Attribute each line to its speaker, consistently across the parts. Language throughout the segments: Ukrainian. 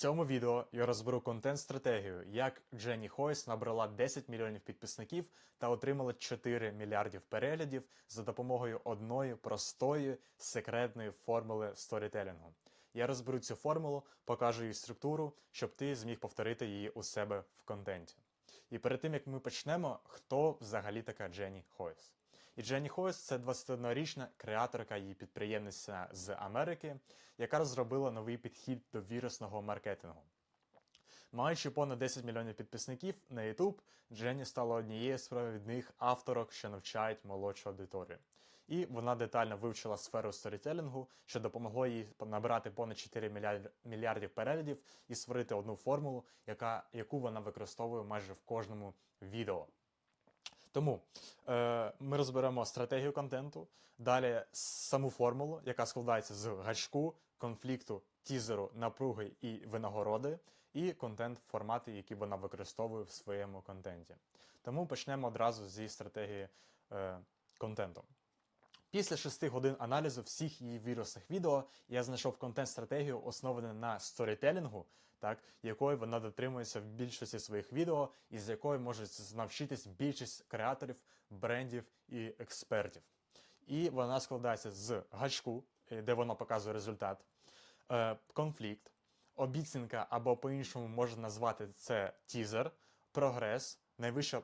Speaker 1: цьому відео я розберу контент-стратегію, як Дженні Хойс набрала 10 мільйонів підписників та отримала 4 мільярдів переглядів за допомогою одної простої секретної формули сторітелінгу. Я розберу цю формулу, покажу її структуру, щоб ти зміг повторити її у себе в контенті. І перед тим як ми почнемо, хто взагалі така Дженні Хойс? І Дженні Хойс це 21-річна креаторка і підприємниця з Америки, яка розробила новий підхід до вірусного маркетингу. Маючи понад 10 мільйонів підписників на YouTube, Дженні стала однією з провідних авторок, що навчають молодшу аудиторію. І вона детально вивчила сферу сторітелінгу, що допомогло їй набрати понад 4 мільярд- мільярдів переглядів і створити одну формулу, яка, яку вона використовує майже в кожному відео. Тому е, ми розберемо стратегію контенту, далі саму формулу, яка складається з гачку, конфлікту, тізеру, напруги і винагороди, і контент-формати, які вона використовує в своєму контенті. Тому почнемо одразу зі стратегії е, контенту. Після шести годин аналізу всіх її вірусних відео я знайшов контент-стратегію, основану на сторітелінгу, так, якої вона дотримується в більшості своїх відео, і з якої можуть навчитись більшість креаторів, брендів і експертів. І вона складається з гачку, е, де вона показує результат, е, конфлікт, обіцянка або по-іншому можна назвати це тізер, прогрес, найвища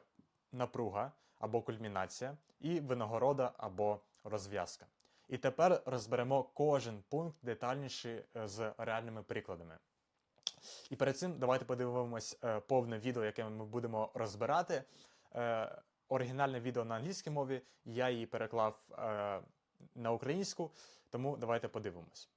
Speaker 1: напруга або кульмінація, і винагорода або розв'язка. І тепер розберемо кожен пункт детальніше е, з реальними прикладами. І перед цим давайте подивимось е, повне відео, яке ми будемо розбирати. Е, оригінальне відео на англійській мові, я її переклав на українську, тому давайте подивимось.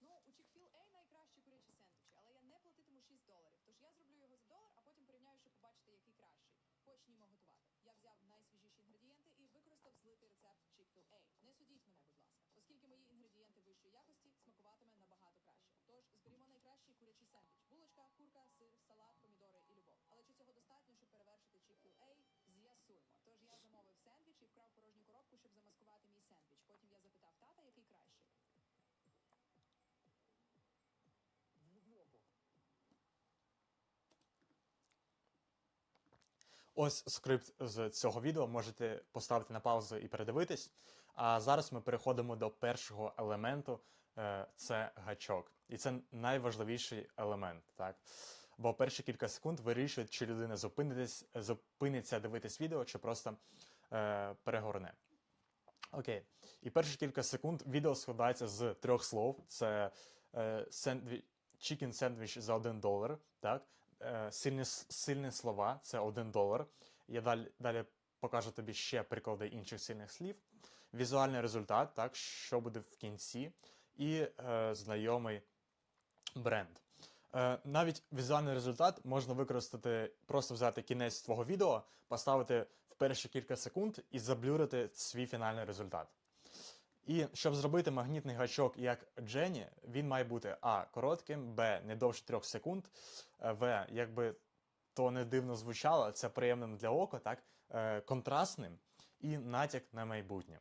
Speaker 2: Ну, у Chick-fil-A найкращі курячі сендвічі, але я не платитиму 6 доларів. Тож я зроблю його за долар, а потім порівняю, щоб побачити, який кращий. Почнімо готувати. Я взяв найсвіжіші інгредієнти і використав злитий рецепт Chick-fil-A. Не судіть мене, будь ласка, оскільки мої інгредієнти вищої якості смакуватиме набагато краще. Тож зберімо найкращий курячий сендвіч: булочка, курка, сир, салат, помідори і любов. Але чи цього достатньо, щоб перевершити Chick-fil-A? З'ясуємо. Тож я замовив сендвіч і вкрав порожню коробку, щоб замаскувати мій сендвіч. Потім я запитав
Speaker 1: Ось скрипт з цього відео можете поставити на паузу і передивитись. А зараз ми переходимо до першого елементу е, це гачок. І це найважливіший елемент. Так? Бо перші кілька секунд вирішують, чи людина зупиниться дивитись відео, чи просто е, перегорне. Окей. І перші кілька секунд відео складається з трьох слов: це е, сендві... chicken сендвіч за 1 долар. Так? Е, сильні, сильні слова це 1 долар. Я далі, далі покажу тобі ще приклади інших сильних слів. Візуальний результат, так, що буде в кінці, і е, знайомий бренд. Е, навіть візуальний результат можна використати, просто взяти кінець твого відео, поставити в перші кілька секунд і заблюрити свій фінальний результат. І щоб зробити магнітний гачок як Дженні, він має бути А. Коротким, Б. Не довше 3 секунд, е, В. Якби то не дивно звучало, це приємним для ока, так? е, контрастним і натяк на майбутнє.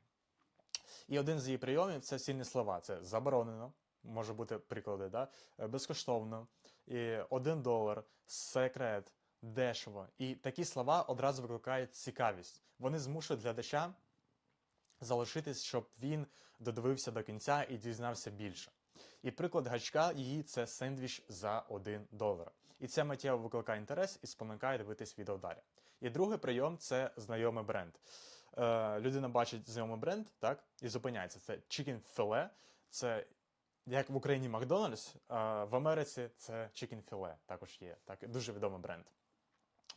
Speaker 1: І один з її прийомів це сильні слова. Це заборонено, може бути приклади, да? е, безкоштовно, і один долар, секрет, дешево. І такі слова одразу викликають цікавість. Вони змушують глядача залишитись, щоб він додивився до кінця і дізнався більше. І приклад гачка її це сендвіч за 1 долар. І це миттєво викликає інтерес і спонукає дивитись відео далі. І другий прийом це знайомий бренд. Е, людина бачить знайомий бренд, так, і зупиняється. Це Chicken Filet, це як в Україні Макдональдс, а в Америці це Chicken Filet також є. Так, дуже відомий бренд.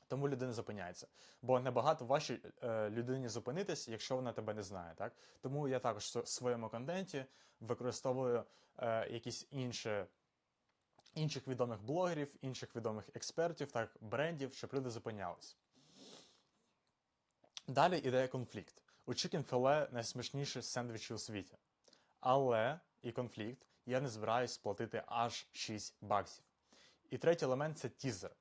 Speaker 1: Тому людина зупиняється. Бо набагато важче е, людині зупинитись, якщо вона тебе не знає. Так? Тому я також в своєму контенті використовую е, якісь інші, інших відомих блогерів, інших відомих експертів, так, брендів, щоб люди зупинялись. Далі іде конфлікт. У Filet найсмачніші сендвічі у світі. Але і конфлікт я не збираюсь платити аж 6 баксів. І третій елемент це тізер.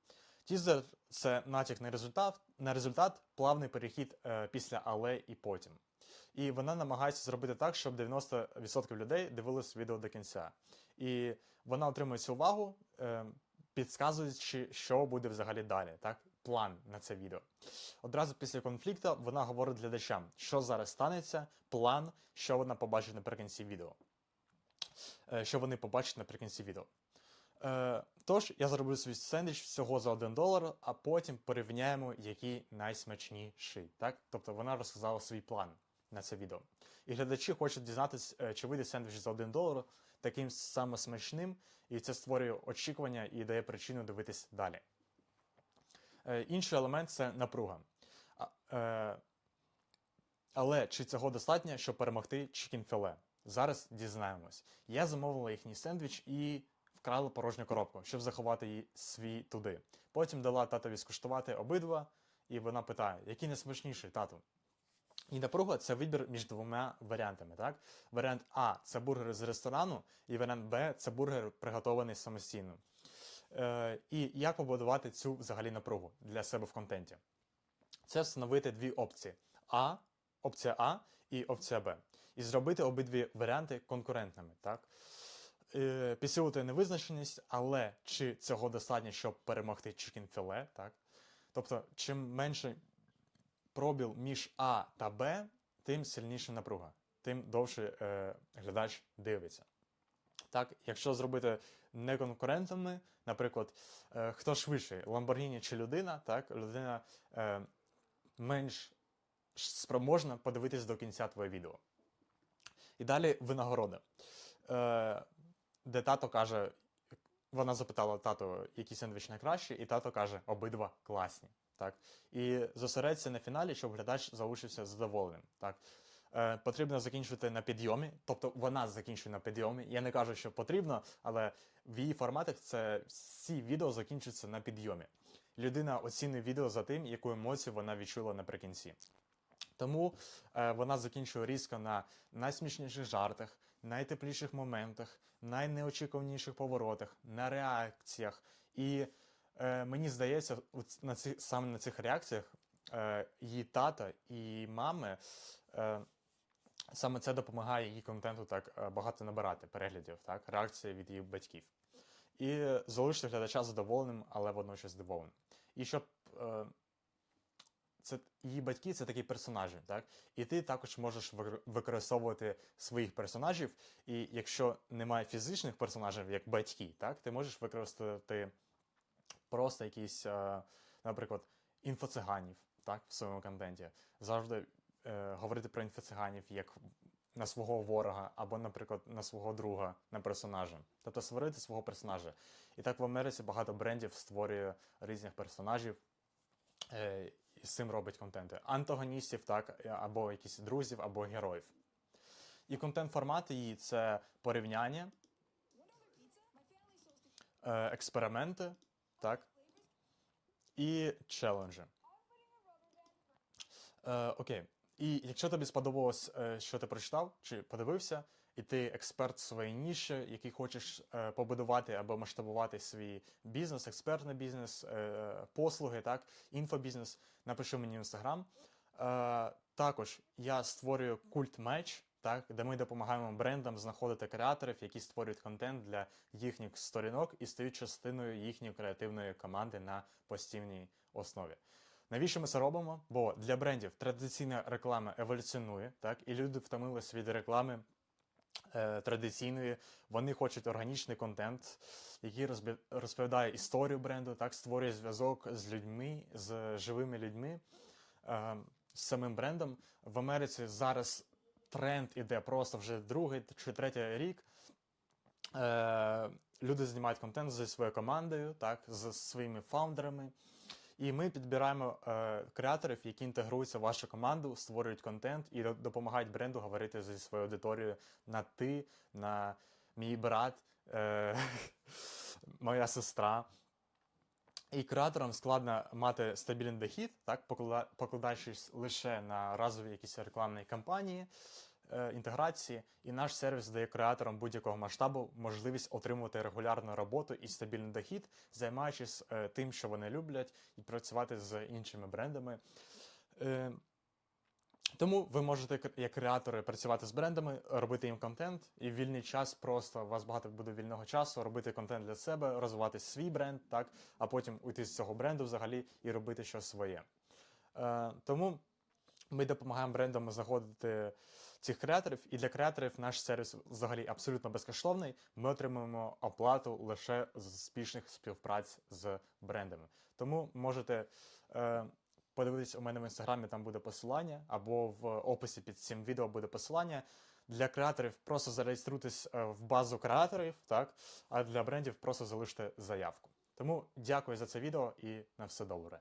Speaker 1: Тізер це натяк на результат, на результат плавний перехід е, після але і потім. І вона намагається зробити так, щоб 90% людей дивились відео до кінця. І вона отримує цю увагу, е, підказуючи, що буде взагалі далі, так? План на це відео. Одразу після конфлікту вона говорить глядачам, що зараз станеться, план, що вона побачить наприкінці відео. Е, що вони побачать наприкінці відео. Е, тож, я зроблю свій сендвіч всього за 1 долар, а потім порівняємо, який найсмачніший. Так? Тобто вона розказала свій план на це відео. І глядачі хочуть дізнатися, е, чи вийде сендвіч за 1 долар таким саме смачним, і це створює очікування і дає причину дивитись далі. Е, інший елемент це напруга. Е, але чи цього достатньо, щоб перемогти чікін-філе? Зараз дізнаємось. Я замовила їхній сендвіч і вкрала порожню коробку, щоб заховати її свій туди. Потім дала татові скуштувати обидва, і вона питає, який найсмачніший тату. І напруга це вибір між двома варіантами. Так? Варіант А це бургер з ресторану, і варіант Б це бургер приготований самостійно. Е, і як побудувати цю взагалі напругу для себе в контенті? Це встановити дві опції: А, опція А і опція Б. І зробити обидві варіанти конкурентними. Так? Е, підсилити невизначеність, але чи цього достатньо, щоб перемогти чікін-філе, так? Тобто, чим менше пробіл між А та Б, тим сильніша напруга, тим довше е, глядач дивиться. Так, якщо зробити неконкурентами, наприклад, е, хто швидший, Lamborghini чи людина, так, людина е, менш спроможна подивитись до кінця твоє відео. І далі винагорода. Е, де тато каже, вона запитала тато, який сендвіч найкращий, і тато каже, обидва класні. Так? І зосередься на фіналі, щоб глядач залишився задоволеним. Так? Е, потрібно закінчувати на підйомі, тобто вона закінчує на підйомі. Я не кажу, що потрібно, але в її форматах це всі відео закінчуються на підйомі. Людина оцінює відео за тим, яку емоцію вона відчула наприкінці. Тому е, вона закінчує різко на найсмішніших жартах, найтепліших моментах, найнеочікуваніших поворотах, на реакціях. І е, мені здається, на цих, саме на цих реакціях е, її тата і мами. Е, Саме це допомагає її контенту так е, багато набирати переглядів, так, реакції від її батьків. І залишити глядача задоволеним, але водночас здивованим. І щоб е, це її батьки це такі персонажі, так? І ти також можеш використовувати своїх персонажів. І якщо немає фізичних персонажів, як батьки, так, ти можеш використати просто якісь, е, наприклад, інфоциганів так, в своєму контенті. Завжди е, говорити про інфоциганів як на свого ворога, або, наприклад, на свого друга, на персонажа. Тобто створити свого персонажа. І так в Америці багато брендів створює різних персонажів. З цим робить контенти. Антагоністів, так, або якісь друзів, або героїв. І контент-формат її це порівняння, е, експерименти, так, і челенджі. Е, окей. І якщо тобі сподобалось, е, що ти прочитав чи подивився, і ти експерт в своїй ніші, який хочеш е, побудувати або масштабувати свій бізнес, експертний бізнес, е, послуги, так, інфобізнес, напиши мені в інстаграм. Е, також я створюю культ меч, так, де ми допомагаємо брендам знаходити креаторів, які створюють контент для їхніх сторінок і стають частиною їхньої креативної команди на постійній основі. Навіщо ми це робимо? Бо для брендів традиційна реклама еволюціонує, так, і люди втомились від реклами традиційної. Вони хочуть органічний контент, який розповідає історію бренду, так, створює зв'язок з людьми, з живими людьми, е, з самим брендом. В Америці зараз тренд іде просто вже другий чи третій рік. Е, люди знімають контент зі своєю командою, так, з своїми фаундерами. І ми підбираємо е, креаторів, які інтегруються в вашу команду, створюють контент і допомагають бренду говорити зі своєю аудиторією на ти, на мій брат, е, моя сестра. І креаторам складно мати стабільний дохід, так, покладаючись лише на разові якісь рекламні кампанії, інтеграції. І наш сервіс дає креаторам будь-якого масштабу можливість отримувати регулярну роботу і стабільний дохід, займаючись е, тим, що вони люблять, і працювати з іншими брендами. Е, Тому ви можете як креатори працювати з брендами, робити їм контент, і в вільний час просто у вас багато буде вільного часу, робити контент для себе, розвивати свій бренд, так, а потім уйти з цього бренду взагалі і робити щось своє. Е, тому ми допомагаємо брендам знаходити цих креаторів, і для креаторів наш сервіс взагалі абсолютно безкоштовний. Ми отримуємо оплату лише з успішних співпраць з брендами. Тому можете е, подивитись у мене в інстаграмі, там буде посилання, або в описі під цим відео буде посилання. Для креаторів просто зареєструйтесь е, в базу креаторів, так, а для брендів просто залиште заявку. Тому дякую за це відео і на все добре.